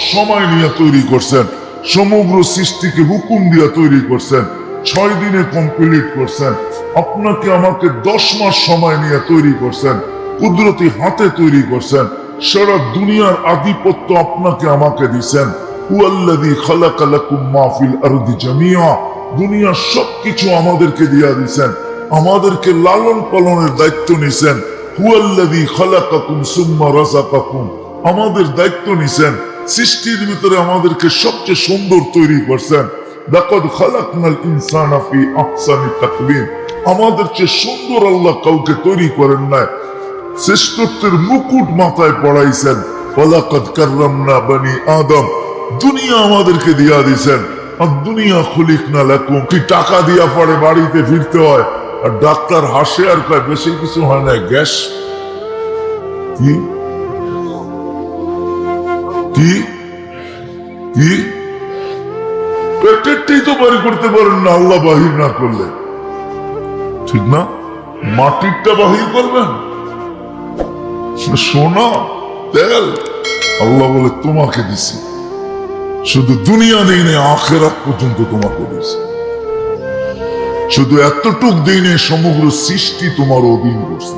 সময় নিয়ে তৈরি করছেন। সমগ্র সৃষ্টিকে হুকুম দিয়ে তৈরি করছেন। ছয় দিনে কমপ্লিট করছেন। আপনাকে আমাকে দশ মাস সময় নিয়ে তৈরি করছেন। কুদরতি হাতে তৈরি করছেন। সারা দুনিয়ার আধিপত্য আপনাকে আমাকে দিছেন। দুনিয়ার সবকিছু আমাদেরকে দিয়া দিছেন। আমাদেরকে লালন পালনের দায়িত্ব নিছেন। হুয়াল্লাযী খালাকাকুম সুম্মা রাযাকাকুম। আমাদের দায়িত্ব নিছেন সৃষ্টির ভিতরে আমাদেরকে সবচেয়ে সুন্দর তৈরি করছেন। আমাদের চেয়ে সুন্দর আল্লাহ কাউকে তৈরি করেন নাই। শ্রেষ্ঠত্বের মুকুট মাথায় পড়াইছেন। দুনিয়া আমাদেরকে আর দুনিয়া না কি টাকা দিয়া বাড়িতে ফিরতে হয়? আর ডাক্তার হাসে আর কয়, বেশি কিছু হয় না গ্যাস? আল্লাহ বাহির না করলে। ঠিক না? মাটিরটা বাহির করবেন? সোনা, তেল, আল্লাহ বলে তোমাকে দিছি। শুধু দুনিয়া দিই নেই আখেরাত পর্যন্ত তোমাকে দিছি। শুধু এতটুক দিই নেই সমগ্র সৃষ্টি তোমার অধীন করছে।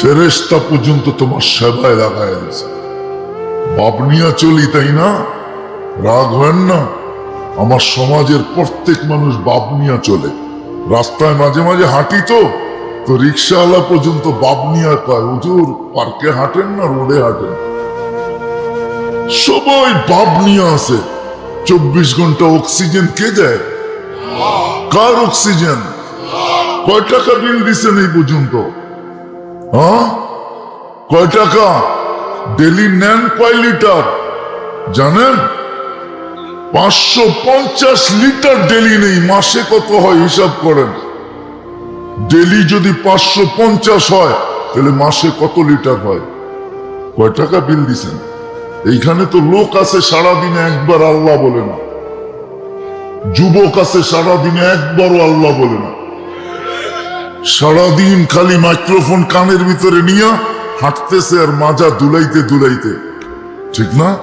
ফেরেস্তা পর্যন্ত তোমার সেবায় লাগাই দিছে বাবনিয়া চলি, তাই না? রাগ হয় না? আমার সমাজের প্রত্যেক মানুষ বাপ বাবনিয়া চলে। রাস্তায় মাঝে মাঝে হাঁটি তো তো রিক্সাওয়ালা পর্যন্ত বাপ বাবনিয়া কয় হুজুর, পার্কে হাঁটেন না, রোডে হাঁটেন? সবাই বাবনিয়া আসে। চব্বিশ ঘণ্টা অক্সিজেন কে দেয়? কার অক্সিজেন? কয় টাকা বিল দিচ্ছেন এই পর্যন্ত? হ্যাঁ? কয় টাকা? ডেলি নেন কয় লিটার? জানেন? পাঁচশো পঞ্চাশ লিটার ডেলি নেই, মাসে কত হয় হিসাব করেন। ডেলি যদি পাঁচশো পঞ্চাশ হয়, তাহলে মাসে কত লিটার হয়? কয় টাকা বিল দিছেন? এইখানে তো লোক আছে সারাদিনে একবার আল্লাহ বলে না। যুবক আছে সারাদিনে একবারও আল্লাহ বলে না। সারাদিন খালি মাইক্রোফোন কানের ভিতরে নিয়ে হাঁটতেছে আর মাজা দুলাইতে দুলাইতে। ঠিক না?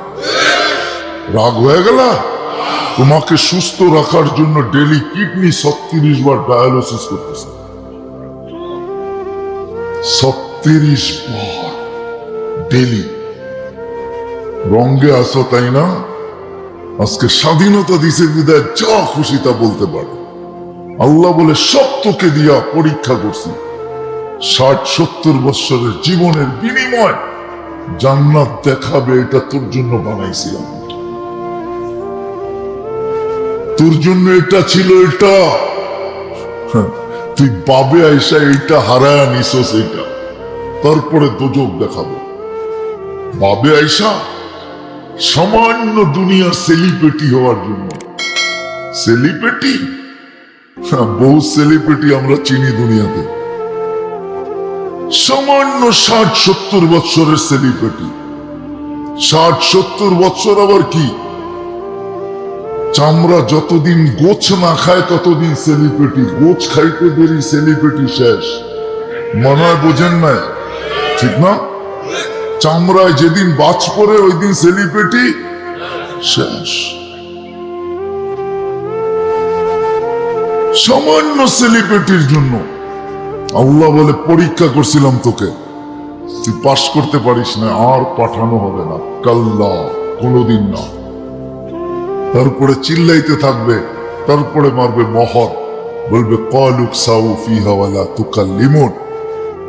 রাগ হয়ে গেল? তোমাকে সুস্থ রাখার জন্য ডেলি কিডনি ছত্রিশ বার ডায়ালিসিস করতেছে। ছত্রিশ বার ডেলি। রঙ্গে আসো তাই না? আজকে স্বাধীনতা দিছে বিদায়, যা খুশি তা বলতে পারো। আল্লাহ বলে সব তোকে দিয়া পরীক্ষা করছি। ষাট সত্তর বৎসরের জীবনের বিনিময় জান্নাত দেখাবে এটা তোর জন্য বানাইছিলাম। তোর জন্য এটা ছিল এটা। হ্যাঁ, তুই বাবে আইসা এইটা হারায় নিছস এইটা। তারপরে দোজক দেখাবো। বাবে আইসা সামান্য দুনিয়ার সেলিব্রিটি হওয়ার জন্য। সেলিব্রিটি হ্যাঁ, বহু সেলিব্রিটি আমরা চিনি দুনিয়াতে। সামান্য ষাট সত্তর বৎসরের সেলিব্রিটি ষাট সত্তর বৎসর আবার কি? চামড়া যতদিন গোছ না খায়, ততদিন সেলিব্রিটি গোছ খাইতে দেরি সেলিব্রিটি শেষ। মনে হয় বোঝেন না ঠিক না? চামড়ায় যেদিন বাজ পড়ে ওই দিন সেলিব্রিটি শেষ। সামান্য সেলিব্রিটির জন্য আল্লাহ বলে, পরীক্ষা করছিলাম তোকে। তুই পাশ করতে পারিস না, আর পাঠানো হবে না। কাল্লা, কোনোদিন না। তারপরে চিল্লাইতে থাকবে, তারপরে মারবে মহর। বলবে, কলুক সাউ ফিহা ওয়ালা তুকাল্লিমুন।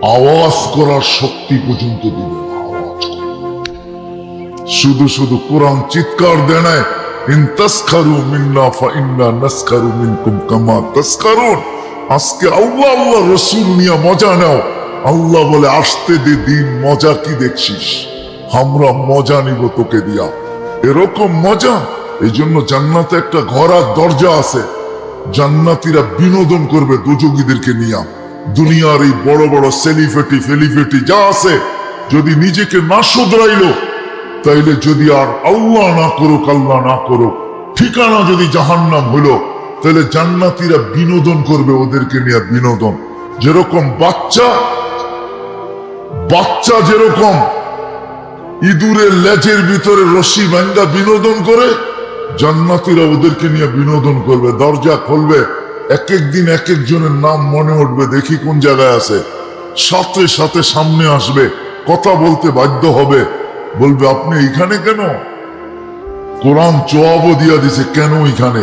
আওয়াজ করার শক্তি পর্যন্ত দিবে শুধু শুধু কোরআন চিৎকার দেয় ইন তাসখারু মিন্না, ফা ইন্না নাসখারু মিনকুম কামা তাসখারুন। আজকে আল্লাহ আল্লাহ রসুল নিয়ে মজা নাও। আল্লাহ বলে, আসতে দে দিন, মজা কি দেখছিস? আমরা মজা নিব তোকে দিয়া। এরকম মজা? এই জন্য জান্নাতে একটা ঘর আর দরজা আছে। জান্নাতিরা বিনোদন করবে দুযোগীদেরকে নিয়া। দুনিয়ার এই বড় বড় সেলিফেটি ফেলিফেটি যা আছে, যদি নিজেকে না শুধরাইলো, তাইলে যদি আর আল্লাহ না করুক, আল্লাহ না করুক, ঠিকানা যদি জাহান্নাম হলো তাহলে জান্নাতিরা বিনোদন করবে, ওদেরকে নিয়ে বিনোদন। যেরকম বাচ্চা বাচ্চা যেরকম ইঁদুরের লেজের ভিতরে রশি ভাঙ্গা বিনোদন করে, জান্নাতিরা ওদেরকে নিয়ে বিনোদন করবে, দরজা খুলবে এক এক দিন এক একজনের নাম মনে উঠবে, দেখি কোন জায়গায় আছে। সাথে সাথে সামনে আসবে, কথা বলতে বাধ্য হবে, বলবে, আপনি এখানে কেন? কোরআন জবাবও দিয়া দিছে, কেন এখানে?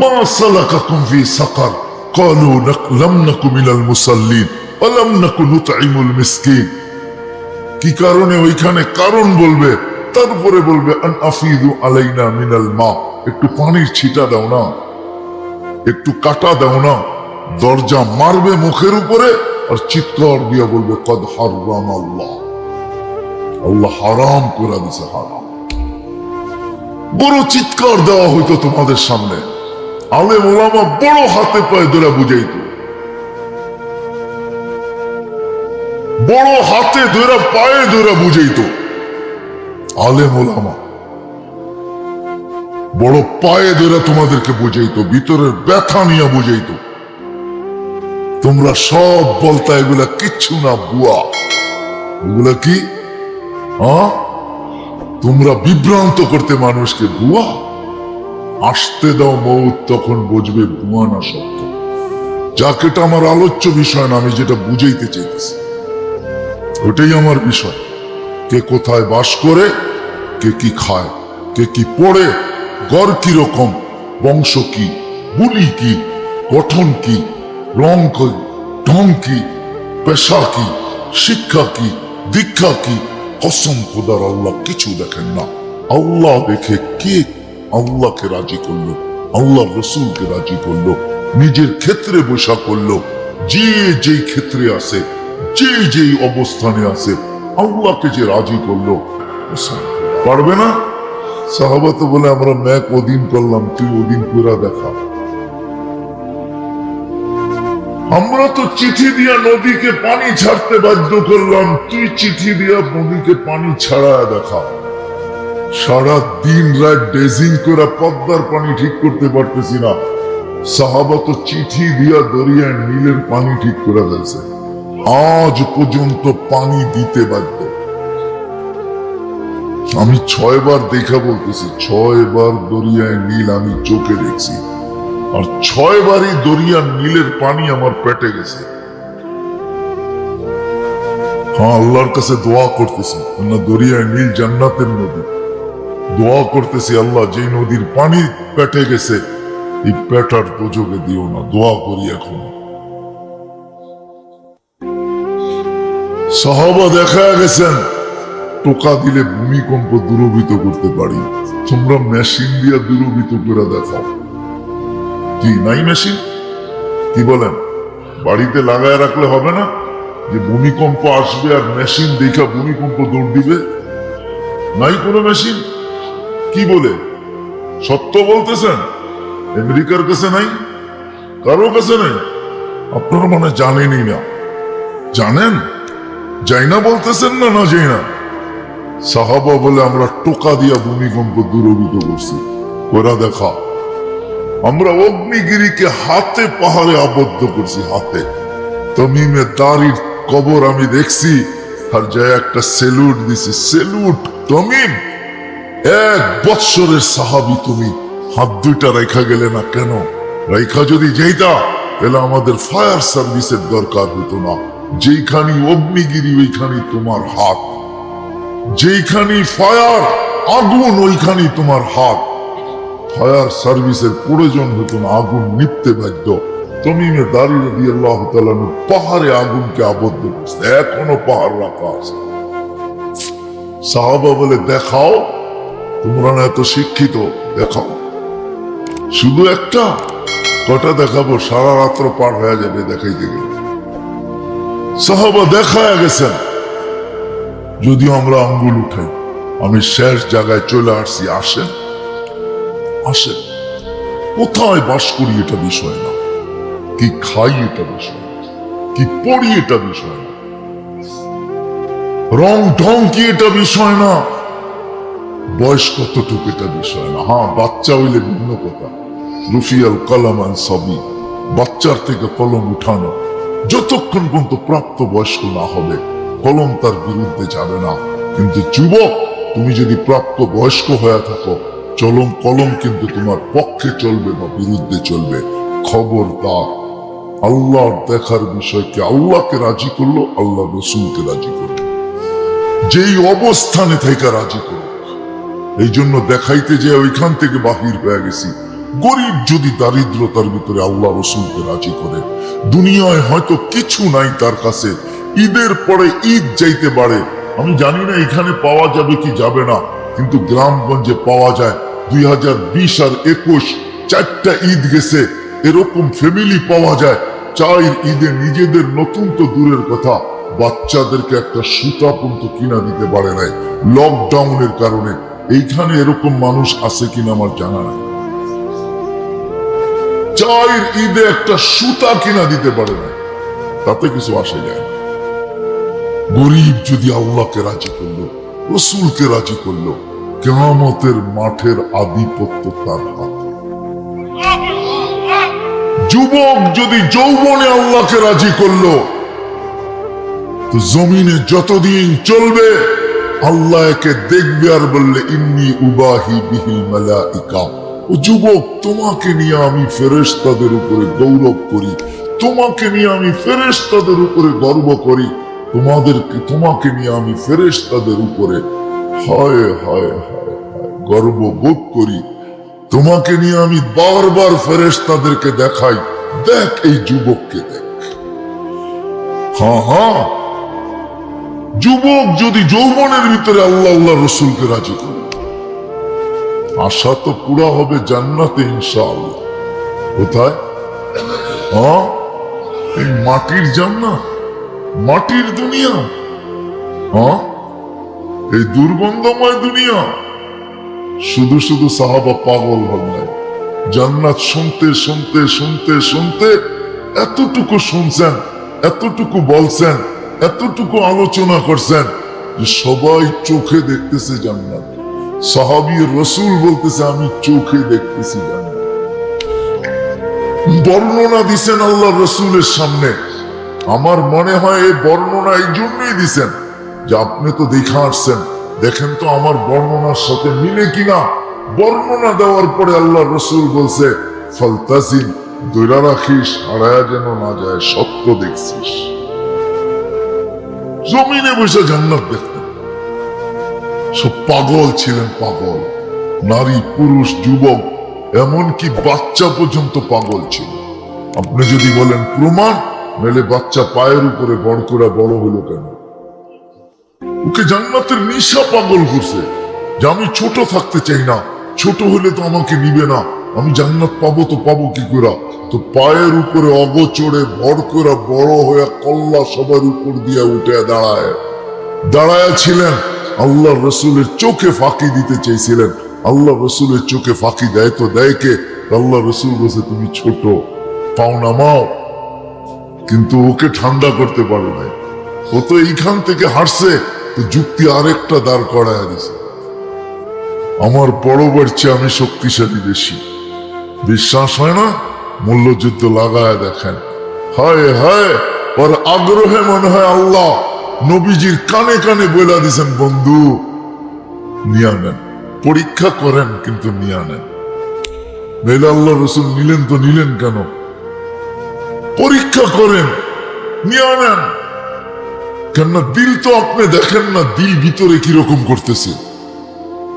মা সালাকাকুম ফি সাকার قالوا نك- لم نكن من المصلين ولم نكن نطعم المسكين কি কারণে ওইখানে কারণ বলবে তারপরে বলবে আন আফিদু আলাইনা মিনাল মা একটু পানির ছিটা দাও না একটু কাটা দাও না দরজা মারবে মুখের উপরে আর চিৎকার দিয়া বলবে কদ হারাম আল্লাহ আল্লাহ হারাম করে দিছে হারাম বড় চিৎকার দেওয়া হইতো তোমাদের সামনে আলে মোলামা বড় হাতে পায়ে ধরে বুঝাইতো বড় হাতে ধরে, পায়ে ধরে বুঝাইতো আলে মোলামা বড় পায়ে ধরে তোমাদেরকে বুঝাইতো ভিতরের ব্যথা নিয়ে বুঝাইতো তোমরা সব বলতা, এগুলা কিচ্ছু না বুয়া। এগুলা কি? তোমরা বিভ্রান্ত করতে মানুষকে বুয়া? আসতে দাও মৌত, তখন বুঝবে বুয়া না সত্য। যাক এটা আমার আলোচ্য বিষয় না, আমি যেটা বুঝাইতে চাইতেছি। ওটাই আমার বিষয়। কে কোথায় বাস করে, কে কি খায়, কে কি পড়ে, গড় কি রকম, বংশ কি, বুলি কি, গঠন কি, রং কি, ঢং কি, পেশা কি, শিক্ষা কি, দীক্ষা কি, কসম খোদার আল্লাহ, কিছু দেখেন না। আল্লাহ দেখে কে আল্লাহকে রাজি করল আল্লাহ রসুলকে রাজি করল, নিজের ক্ষেত্রে বসা করল, যে যেই ক্ষেত্রে আছে, যে যেই অবস্থানে আছে, আল্লাহকে যে রাজি করল, পারবে না? সাহাবা তো বলে, আমরা ম্যাক ওদিন করলাম, তুই ওদিন পুরা দেখা। আমরা তো চিঠি দিয়া নদীকে পানি ছাড়তে বাধ্য করলাম, তুই চিঠি দিয়া নদীকে পানি ছাড়া দেখা। সারা দিন রাত ডেজিং করে পদ্মার পানি ঠিক করতে পারতেছি না। সাহাবা তো চিঠি দিয়া দরিয়ায় নীলের পানি ঠিক করে ফেলছে। আজ পর্যন্ত পানি দিতে বাধ্য। আমি ছয়বার দেখা বলতেছি, ছয়বার দরিয়ায় নীল আমি চোখে দেখছি। আর ছয়বারই দরিয়ার নীলের পানি আমার পেটে গেছে। হ্যাঁ আল্লাহর কাছে দোয়া করতেছি দরিয়ায় নীল জান্নাতের নদী দোয়া করতেছি আল্লাহ যে নদীর পানি পেটে গেছে, এই পেটার তোজোগে দিও না, দোয়া করি এখন। সাহাবা দেখা গেছেন, টোকা দিলে ভূমিকম্প দূরভূত করতে পারি। তোমরা মেশিন দিয়া দূরভূত করে দেখাও। কি, নাই মেশিন? কি বলেন? বাড়িতে লাগায় রাখলে হবে না? যে ভূমিকম্প আসবে আর মেশিন দেখা ভূমিকম্প দৌড় দিবে? নাই কোনো মেশিন? কি বলে? সত্য বলতেছেন? আমেরিকার কাছে নাই? কারও কাছে নাই? আপনারা মানে জানেনই না। জানেন? যাই না বলতেছেন না না যাই না সাহাবা বলে আমরা টোকা দিয়া ভূমিকম্প দূরভূত করছি। ওরা দেখা, আমরা অগ্নিগিরিকে হাতে পাহাড়ে আবদ্ধ করছি, হাতে। তমিমে দাড়ির কবর আমি দেখছি, আর যায় একটা সেলুট দিছি। সেলুট, তমিম! এক বৎসরের সাহাবি তুমি, হাত দুইটা রেখা গেলে না কেন? রেখা যদি যেইতা, তাহলে আমাদের ফায়ার সার্ভিসের দরকার হতো না। যেইখানি অগ্নিগিরি, ওইখানে তোমার হাত। যেইখানি ফায়ার আগুন, ওইখানে তোমার হাত। ফায়ার সার্ভিসের প্রয়োজন হতো না, আগুন নিপতে বাধ্য। তমিমে দাঁড়িয়ে দিয়ে আল্লাহ তালানু পাহাড়ে আগুনকে আবদ্ধ করছে। এখনও পাহাড় রাখা আছে। সাহাবা বলে, দেখাও তোমরা না এত শিক্ষিত দেখাও শুধু একটা, কটা দেখাবো, সারা রাত্র পার হয়ে যাবে দেখাইতে গেলে সাহাবা দেখায় গেছেন যদিও আমরা আঙ্গুল উঠাই, আমি শেষ জায়গায় চলে আসছি, আসেন। আসেন। কোথায় বাস করি এটা বিষয় না। কি খাই এটা বিষয় কি পড়ি এটা বিষয় না। রং ঢং কি এটা বিষয় না। বয়স কতটুকু এটা বিষয় না। হ্যাঁ বাচ্চা হইলে ভিন্ন কথা। রুফিয়াল কলামান সবই বাচ্চার থেকে কলম উঠানো। যতক্ষণ পর্যন্ত প্রাপ্ত বয়স্ক না হবে, কলম তার বিরুদ্ধে যাবে না। কিন্তু যুবক, তুমি যদি প্রাপ্ত বয়স্ক হয়ে থাকো, চলম কলম কিন্তু তোমার পক্ষে চলবে বা বিরুদ্ধে চলবে। খবরদার। আল্লাহর দেখার বিষয়কে আল্লাহকে রাজি করল আল্লাহ রসুলকে রাজি করল। যেই অবস্থানে থেকে রাজি করো এই জন্য দেখাইতে যে ওইখান থেকে বাহির হয়ে গেছি। গরিব যদি দারিদ্রতার ভিতরে আল্লাহ রসুলকে রাজি করে, দুনিয়ায় হয়তো কিছু নাই তার কাছে। ঈদের পরে ঈদ যাইতে পারে। আমি জানি না এখানে পাওয়া যাবে কি যাবে না, কিন্তু গ্রামগঞ্জে পাওয়া যায়। দুই হাজার বিশ আর একুশ, চারটা ঈদ গেছে, এরকম ফ্যামিলি পাওয়া যায়। চাই ঈদে নিজেদের নতুন তো দূরের কথা, বাচ্চাদেরকে একটা সুতা পর্যন্ত কিনা দিতে পারে নাই। লকডাউনের কারণে। এইখানে এরকম মানুষ আছে কিনা আমার জানা নাই। চায়ের ঈদে একটা সুতা কিনা দিতে পারে না, তাতে কিছু আসে যায় গরিব যদি আল্লাহকে রাজি করল, রসুলকে রাজি করল কেমতের মাঠের আধিপত্য তার হাতে। যুবক যদি যৌবনে আল্লাহকে রাজি করল, তো জমিনে যতদিন চলবে আল্লাহ একে দেখবে আর বললে, ইন্নি উবাহি বিহিল মালাইকা। ও যুবক, তোমাকে নিয়ে আমি ফেরেশতাদের উপরে গৌরব করি। তোমাকে নিয়ে আমি ফেরেশতাদের উপরে গর্ব করি। তোমাদেরকে, তোমাকে নিয়ে আমি ফেরেশতাদের উপরে হয় হয় হয় গর্ব বোধ করি। তোমাকে নিয়ে আমি বারবার ফেরেশতাদেরকে দেখাই। দেখ এই যুবককে দেখ। হ্যাঁ হ্যাঁ। যুবক যদি যৌবনের ভিতরে আল্লাহ আল্লাহ রসুলকে রাজি করে। আশা তো পুরা হবে জান্নাতে ইনশাআল্লাহ। কোথায়? হ্যাঁ? এই মাটির জান্নাত, মাটির দুনিয়া। হ্যাঁ? এই দুর্গন্ধময় দুনিয়া। শুধু শুধু সাহাবা পাগল নাই। জান্নাত শুনতে শুনতে শুনতে শুনতে এতটুকু শুনছেন, এতটুকু বলছেন এতটুকু আলোচনা করছেন যে সবাই চোখে দেখতেছে জান্নাত। সাহাবি রসুল বলতেছে, আমি চোখে দেখতেছি জান্নাত। বর্ণনা দিছেন আল্লাহ রসুলের সামনে। আমার মনে হয় এই বর্ণনা এই জন্যই দিছেন যে আপনি তো দেখে আসছেন। দেখেন তো আমার বর্ণনার সাথে মিলে কিনা। বর্ণনা দেওয়ার পরে আল্লাহ রসুল বলছে ফলতাসিন দৈরা রাখিস হারায়া যেন না যায়, সত্য দেখছিস। জমিনে বসে জান্নাত দেখতেন সব পাগল ছিলেন পাগল, নারী, পুরুষ, যুবক, এমনকি বাচ্চা পর্যন্ত পাগল ছিল। আপনি যদি বলেন প্রমাণ মেলে বাচ্চা পায়ের উপরে বড় করে বড় হলো কেন? ওকে জান্নাতের নিশা পাগল করছে। যে আমি ছোট থাকতে চাই না, ছোট হলে তো আমাকে নিবে না। আমি জান্নাত পাবো তো পাবো কি করে তো পায়ের উপরে অগচড়ে ভর করে বড় হয়ে কল্লা সবার উপর দিয়ে উঠে দাঁড়ায়। দাঁড়ায় ছিলেন আল্লাহ রসুলের চোখে ফাঁকি দিতে চেয়েছিলেন আল্লাহ রসুলের চোখে ফাঁকি দেয় তো দেয় কে? আল্লাহ রসুল বসে তুমি ছোট, পাও নামাও কিন্তু ওকে ঠান্ডা করতে পারে নাই। ও তো এইখান থেকে হারছে তো যুক্তি আরেকটা দাঁড় করায় দিছে। আমার বড় বাড়ছে আমি শক্তিশালী বেশি। বিশ্বাস হয় না? মূল্যযুদ্ধ লাগায় দেখেন। হায় হায়, ওর আগ্রহে মনে হয় আল্লাহ নবীজির কানে কানে বলে দিছেন, বন্ধু, নিয়ে নেন। পরীক্ষা করেন, কিন্তু নিয়ে নেন। নইলে আল্লাহ রসুল নিলেন তো নিলেন কেন? পরীক্ষা করেন, নিয়ে নেন। কেননা দিল তো আপনি দেখেন না, দিল ভিতরে কীরকম করতেছে।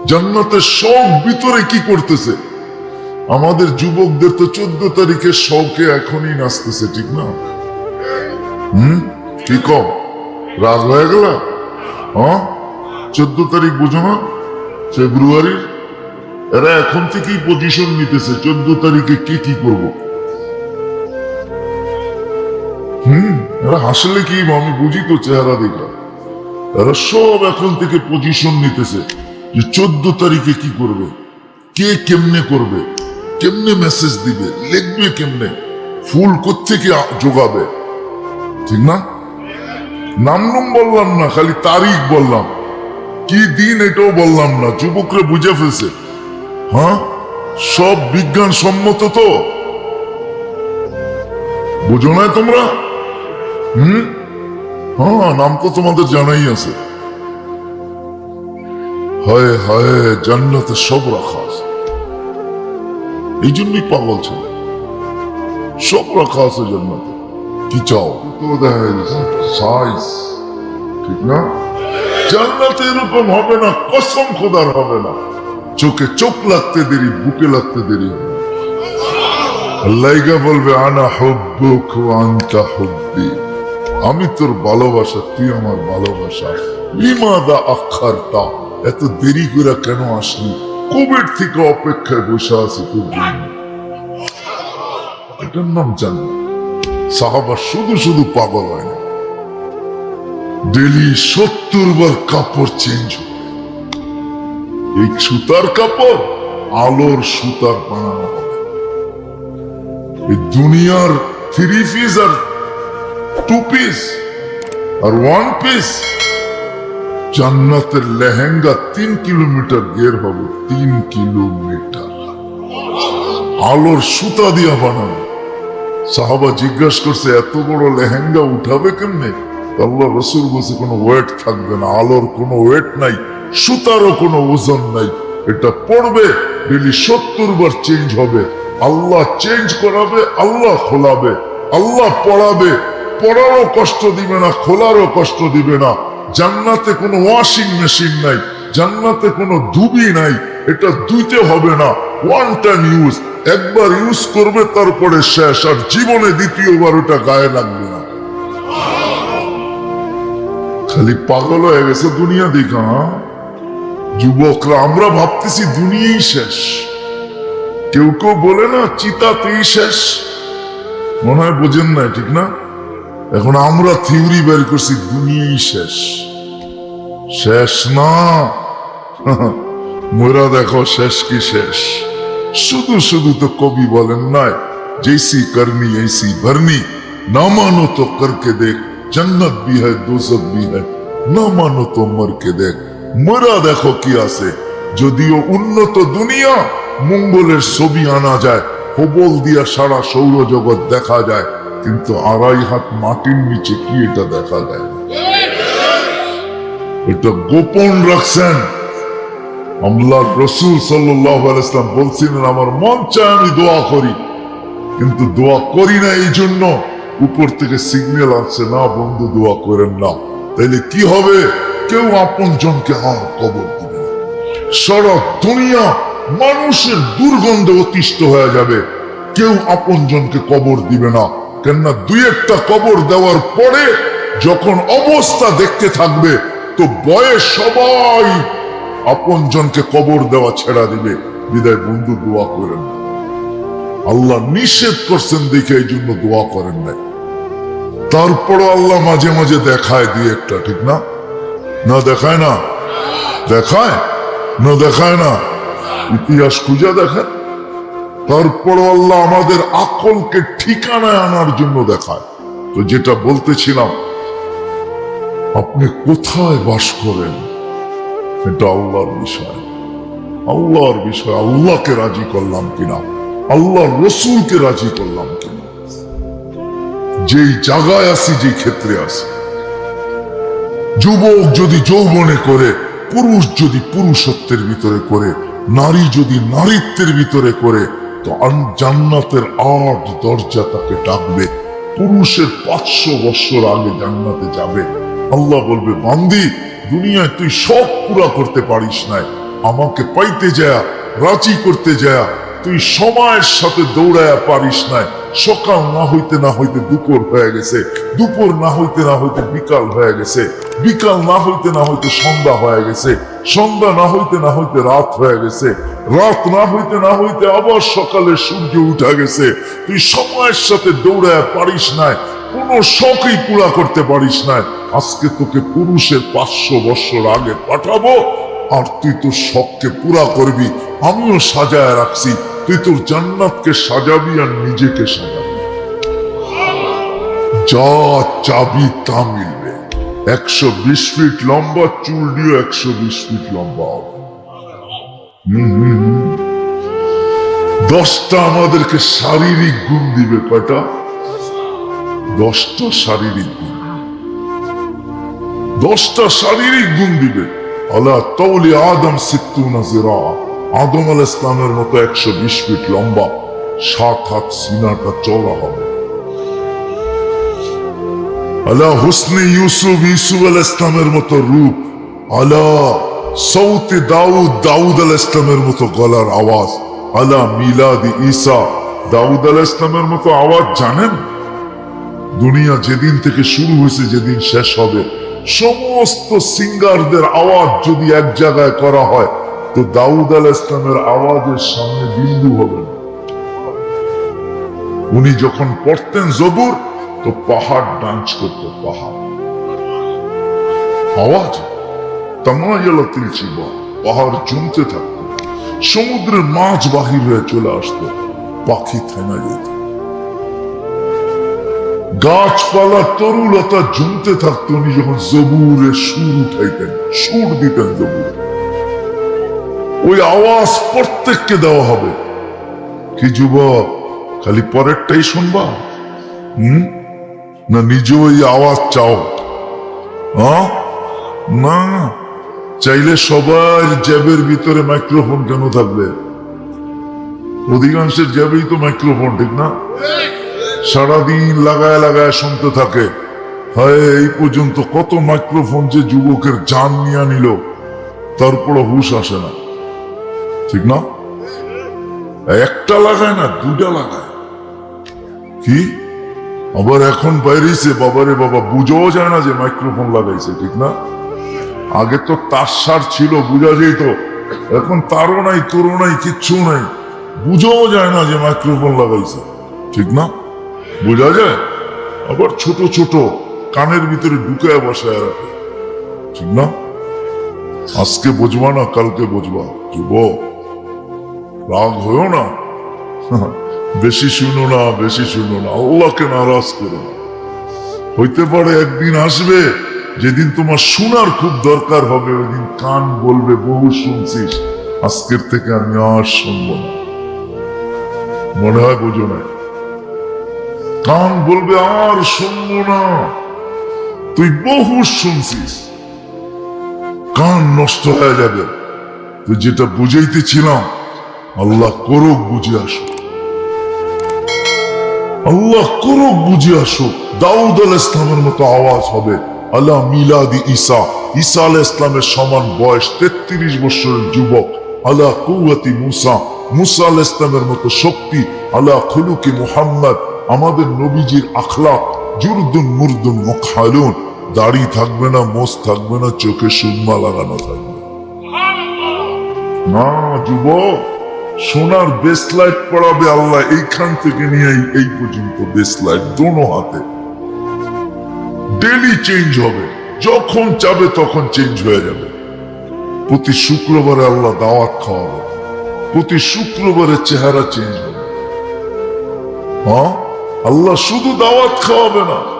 জান্নাতের সব ভিতরে কি করতেছে? আমাদের যুবকদের তো চোদ্দ তারিখে শখে এখনই নাচতেছে, ঠিক না? হুম? কি কম? রাগ হয়ে গেল? চোদ্দ তারিখ বুঝো না? ফেব্রুয়ারির? এরা এখন থেকেই পজিশন নিতেছে, চোদ্দ তারিখে কি কি করব? হুম? এরা হাসলে কি, আমি বুঝি তো চেহারা দেখা এরা সব এখন থেকে পজিশন নিতেছে যে চোদ্দ তারিখে কি করবে? কে কেমনে করবে? কেমনে মেসেজ দিবে? লিখবে কেমনে? ফুল কোত্থেকে আ- যোগাবে? ঠিক না? নাম নাম বললাম না, খালি তারিখ বললাম। কি দিন এটাও বললাম না, যুবকরা বুঝে ফেলছে। হ্যাঁ? সব বিজ্ঞান সম্মত তো? বুঝো না তোমরা? হুম? হ্যাঁ নাম তো তোমাদের জানাই আছে। হয় হয়, জান্নাতে সব রাখা আছে। এই জন্যই পাগল ছিল। সব রাখা আছে জান্নাতে। কি চাও? তো দেখা সাইজ ঠিক না? জান্নাতে এরকম হবে না কসম খোদার হবে না। চোখে চোখ লাগতে দেরি বুকে লাগতে দেরি হবে। বলবে আনা হব্বুক আনতা হব্বি। আমি তোর ভালোবাসা তুই আমার ভালোবাসা। লিমাদা আখারটা এত দেরি করে কেন আসলি? কোভিড থেকে অপেক্ষায় বসে আছি এটার নাম জান্নাত সাহাবা শুধু শুধু পাগল হয় না। ডেলি সত্তর বার কাপড় চেঞ্জ এই সুতার কাপড় আলোর সুতার বানানো হবে। এই দুনিয়ার থ্রি পিস আর টু পিস আর ওয়ান পিস জান্নাতের লেহেঙ্গা তিন কিলোমিটার গের হবে, তিন কিলোমিটার। আলোর সুতা দিয়া বানানো সাহাবা জিজ্ঞাসা করছে, এত বড় লেহেঙ্গা উঠাবে কেমনে? আল্লাহ রসুল বলছে, কোনো ওয়েট থাকবে না, আলোর কোনো ওয়েট নাই, সুতারও কোনো ওজন নাই। এটা পড়বে, ডেলি সত্তর বার চেঞ্জ হবে। আল্লাহ চেঞ্জ করাবে, আল্লাহ খোলাবে। আল্লাহ পড়াবে, পড়ারও কষ্ট দিবে না, খোলারও কষ্ট দিবে না। জান্নাতে কোনো ওয়াশিং মেশিন নাই, জান্নাতে কোনো ধুবি নাই, এটা দুইতে হবে না ওয়ান টাইম ইউজ একবার ইউজ করবে তারপরে শেষ, আর জীবনে দ্বিতীয়বার ওটা গায়ে লাগবে না। খালি পাগল হয়ে গেছে দুনিয়া দেখা হ্যাঁ? যুবকরা, আমরা ভাবতেছি দুনিয়াই শেষ। কেউ কেউ বলে না, চিতাতেই শেষ। মনে হয় বোঝেন না ঠিক না? এখন আমরা থিওরি বের করছি, দুনিয়াই শেষ। শেষ না? মোরা দেখো, শেষ কি শেষ? শুধু শুধু তো কবি বলেন নাই জেসি কর্মী এসি ভরনি, না মানো তো করকে দেখ, জন্নত ভি হ্যায় দোজক ভি হ্যায়, না মানো তো মরকে দেখ। মোরা দেখো কি আছে, যদিও উন্নত দুনিয়া, মঙ্গলের ছবি আনা যায়, হবল দিয়া সারা সৌরজগৎ দেখা যায় কিন্তু আড়াই হাত মাটির নিচে কি এটা দেখা যায় এটা গোপন রাখছেন। আমলার রসুল সাল্লাহ ইসলাম বলছিলেন, আমার মন চায় আমি দোয়া করি, কিন্তু দোয়া করি না এই জন্য। উপর থেকে সিগন্যাল আসছে, না বন্ধু, দোয়া করেন না। তাইলে কি হবে? কেউ আপন জনকে আর কবর দিবে না। দুনিয়া মানুষের দুর্গন্ধে অতিষ্ঠ হয়ে যাবে। কেউ আপন জনকে কবর দিবে না। কেননা দুই একটা কবর দেওয়ার পরে যখন অবস্থা দেখতে থাকবে, তো বয়স সবাই আপন জনকে কবর দেওয়া ছেড়া দিবে। বিদায় বন্ধু, দোয়া করেন। আল্লাহ নিষেধ করছেন দেখে এই জন্য দোয়া করেন নাই। তারপরও আল্লাহ মাঝে মাঝে দেখায় দিয়ে একটা, ঠিক না? না দেখায় না? দেখায়? না দেখায় না? ইতিহাস খুঁজে দেখায় তারপরও আল্লাহ আমাদের আকলকে ঠিকানায় আনার জন্য দেখায়। তো যেটা বলতেছিলাম, আপনি কোথায় বাস করেন? এটা আল্লাহর বিষয়। আল্লাহর বিষয়, আল্লাহকে রাজি করলাম কিনা? আল্লাহ রসুলকে রাজি করলাম কিনা? যেই জায়গায় আসি যে ক্ষেত্রে আসি যুবক যদি যৌবনে করে, পুরুষ যদি পুরুষত্বের ভিতরে করে, নারী যদি নারীত্বের ভিতরে করে জান্নাতের আট দরজা তাকে ডাকবে। পুরুষের পাঁচশো বৎসর আগে জান্নাতে যাবে। আল্লাহ বলবে, বান্দি, দুনিয়ায় তুই সব পুরা করতে পারিস নাই। আমাকে পাইতে যায়, রাজি করতে যায়, তুই সময়ের সাথে দৌড়ায়া পারিস নাই। সকাল না হইতে না হইতে দুপুর হয়ে গেছে দুপুর না হইতে না হইতে বিকাল হয়ে গেছে বিকাল না হইতে না হইতে সন্ধ্যা হয়ে গেছে সন্ধ্যা না হইতে না হইতে রাত হয়ে গেছে রাত না হইতে না হইতে আবার সকালে সূর্য উঠা গেছে তুই সময়ের সাথে দৌড়ায় পারিস নাই কোন শখই পুরা করতে পারিস নাই আজকে তোকে পুরুষের পাঁচশো বছর আগে পাঠাবো আর তুই তোর শখকে পুরা করবি আমিও সাজায় রাখছি তুই তোর জান্নাতকে সাজাবি আর নিজেকে সাজাবি। যা চাবি তা মিলবে। একশো বিশ ফিট লম্বা, চুল দিয়ে একশো বিশ ফিট লম্বা হবে। দশটা আমাদেরকে শারীরিক গুণ দিবে কয়টা? দশটা শারীরিক গুণ। দশটা শারীরিক গুণ দিবে। আলা তৌলি আদম সিত্তু নাজিরা আদম আল ইসলামের মতো একশো বিশ ফিট লম্বা, সাত হাত সিনাটা চওড়া হবে। আলা হুসনে ইউসুফ ইউসুফ আল ইসলামের মতো রূপ, আলা সৌতে দাউদ দাউদ আল ইসলামের মতো গলার আওয়াজ, আলা মিলাদি ঈসা, দাউদ আল ইসলামের মতো আওয়াজ জানেন? দুনিয়া যেদিন থেকে শুরু হয়েছে, যেদিন শেষ হবে, সমস্ত সিঙ্গারদের আওয়াজ যদি এক জায়গায় করা হয় তো দাউদ আল ইসলামের আওয়াজের সামনে বিন্দু হবে উনি যখন পড়তেন জবুর, তো পাহাড় ডান্স করত পাহাড়। আওয়াজ তামায়ালাতিল ছিল পাহাড় জমতে থাকতো। সমুদ্রের মাছ বাহির হয়ে চলে আসতো, পাখি থেমে যেত। গাছপালা তরুলতা জমতে থাকতো, উনি যখন জবুরে সুর উঠাইতেন, সুর দিতেন জবুরে। ওই আওয়াজ প্রত্যেককে দেওয়া হবে। কি যুবক, খালি পরেরটাই শুনবা? হুম? না নিজে ওই আওয়াজ চাও? না। চাইলে সবার জ্যাবের ভিতরে মাইক্রোফোন কেন থাকবে? অধিকাংশের জ্যাবেই তো মাইক্রোফোন, ঠিক না? সারাদিন লাগায় লাগায় শুনতে থাকে। হয়, এই পর্যন্ত কত মাইক্রোফোন যে যুবকের জান নিয়ে নিল তারপরে হুশ আসে না। ঠিক না? একটা লাগায় না দুটা লাগায়। কি? আবার এখন বাইরেছে, বাবারে বাবা, বুঝাও যায় না যে মাইক্রোফোন লাগাইছে, ঠিক না? আগে তো তার সার ছিল, বুঝা যেত। এখন তারও নাই, তোরও নাই কিচ্ছু নাই। বুঝাও যায় না যে মাইক্রোফোন লাগাইছে, ঠিক না? বোঝা যায়? আবার ছোট ছোট, কানের ভিতরে ঢুকায় বসায় রাখে, ঠিক না? আজকে বুঝবা না, কালকে বুঝবা যুব রাগ হয়েও না। বেশি শুনো না, বেশি শুনো না। আল্লাহকে নারাজ করো। হইতে পারে একদিন আসবে, যেদিন তোমার শোনার খুব দরকার হবে ওই দিন কান বলবে, বহু শুনছিস, আজকের থেকে আমি আর শুনব না। মনে হয় বোঝো না কান বলবে, আর শুনব না। তুই বহু শুনছিস। কান নষ্ট হয়ে যাবে। তুই যেটা বুঝাইতেছিলাম আল্লাহ করুক বুঝে আসো আল্লাহ করুক বুঝে আসো দাউদ আল ইসলামের মতো আওয়াজ হবে আল্লাহ মিলাদি ঈসা। ঈসা আল ইসলামের সমান বয়স তেত্রিশ বছরের যুবক আল্লাহ কুয়াতি মুসা। মুসা আল ইসলামের মতো শক্তি আল্লাহ খুলুকি মুহাম্মদ। আমাদের নবীজির আখলাক, জুরদুন মুরদুন মুখালুন। দাড়ি থাকবে না মোস থাকবে না, চোখে সুরমা লাগানো থাকবে। না, যুবক। সোনার বেস্ট বেসলাইট পড়াবে আল্লাহ, এইখান থেকে নিয়ে এই- পর্যন্ত বেসলাইট দোনো হাতে। ডেলি চেঞ্জ হবে। যখন চাবে তখন চেঞ্জ হয়ে যাবে। প্রতি শুক্রবারে আল্লাহ দাওয়াত খাওয়াবে। প্রতি শুক্রবারে চেহারা চেঞ্জ হবে। হ্যাঁ আল্লাহ শুধু দাওয়াত খাওয়াবে না,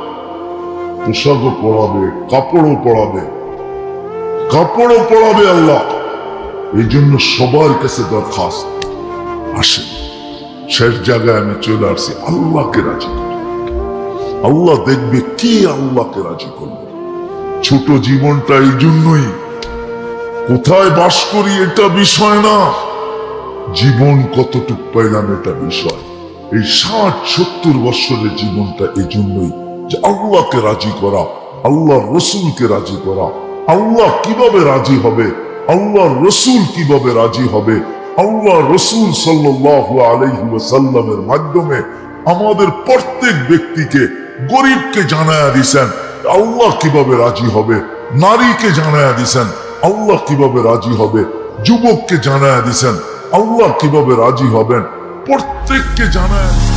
পোশাকও পড়াবে কাপড়ও পড়াবে কাপড়ও পড়াবে আল্লাহ। এই জন্য সবার কাছে দরখাস্ত। আসে। শেষ জায়গায় আমি চলে আসছি, আল্লাহকে রাজি আল্লাহ দেখবে কি আল্লাহকে রাজি করবে। ছোট জীবনটা এই জন্যই। কোথায় বাস করি এটা বিষয় না। জীবন কতটুক পাইলাম এটা বিষয়। এই ষাট, সত্তর বৎসরের জীবনটা এই জন্যই যে আল্লাহকে রাজি করা আল্লাহ রসুলকে রাজি করা। আল্লাহ কীভাবে রাজি হবে? আল্লাহ রসুল কীভাবে রাজি হবে? আল্লাহ রসুল সাল্লাহ সাল্লামের মাধ্যমে আমাদের প্রত্যেক ব্যক্তিকে, গরিবকে জানায়া দিছেন, আল্লাহ কীভাবে রাজি হবে? নারীকে জানায়া দিছেন, আল্লাহ কীভাবে রাজি হবে? যুবককে জানায়া দিছেন, আল্লাহ কীভাবে রাজি হবেন? প্রত্যেককে জানায়